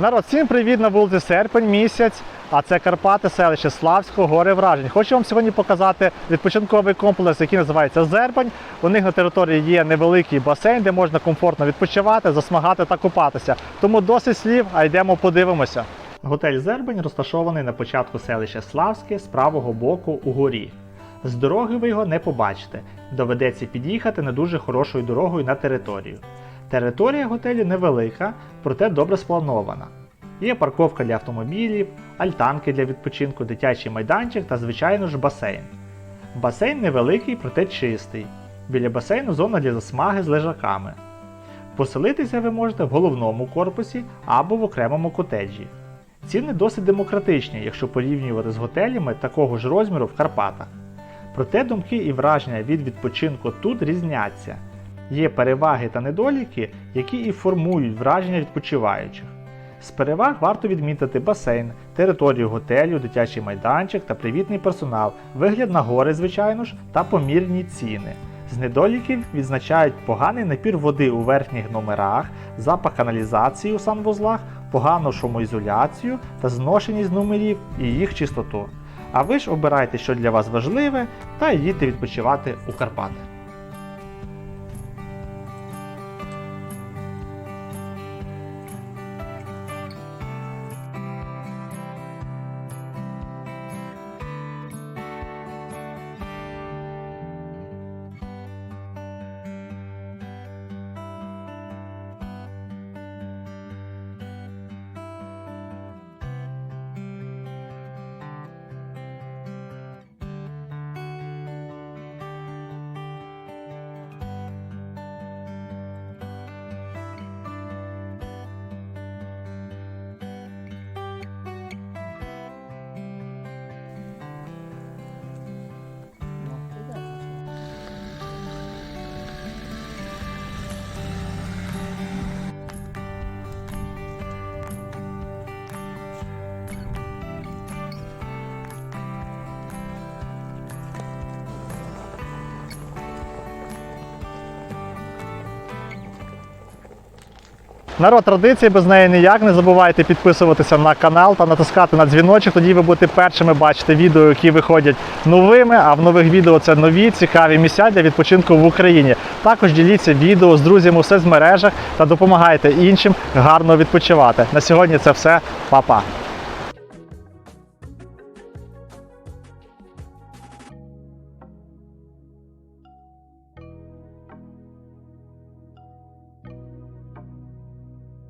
Народ, всім привіт на вулиці Серпень місяць. А це Карпати, селище Славського, гори вражень. Хочу вам сьогодні показати відпочинковий комплекс, який називається Зерпень. У них на території є невеликий басейн, де можна комфортно відпочивати, засмагати та купатися. Тому досить слів, а йдемо подивимося. Готель Зербень розташований на початку селища Славське з правого боку у горі. З дороги ви його не побачите. Доведеться під'їхати не дуже хорошою дорогою на територію. Територія готелю невелика, проте добре спланована. Є парковка для автомобілів, альтанки для відпочинку, дитячий майданчик та, звичайно ж, басейн. Басейн невеликий, проте чистий. Біля басейну зона для засмаги з лежаками. Поселитися ви можете в головному корпусі або в окремому котеджі. Ціни досить демократичні, якщо порівнювати з готелями такого ж розміру в Карпатах. Проте думки і враження від відпочинку тут різняться. Є переваги та недоліки, які і формують враження відпочиваючих. З переваг варто відмітити басейн, територію готелю, дитячий майданчик та привітний персонал, вигляд на гори, звичайно ж, та помірні ціни. З недоліків відзначають поганий напір води у верхніх номерах, запах каналізації у санвузлах, погану шумоізоляцію та зношеність номерів і їх чистоту. А ви ж обирайте, що для вас важливе, та їдьте відпочивати у Карпати. Народ традиції без неї ніяк. Не забувайте підписуватися на канал та натискати на дзвіночок. Тоді ви будете першими бачити відео, які виходять новими. А в нових відео це нові цікаві місця для відпочинку в Україні. Також діліться відео з друзями у соцмережах та допомагайте іншим гарно відпочивати. На сьогодні це все. Па-па!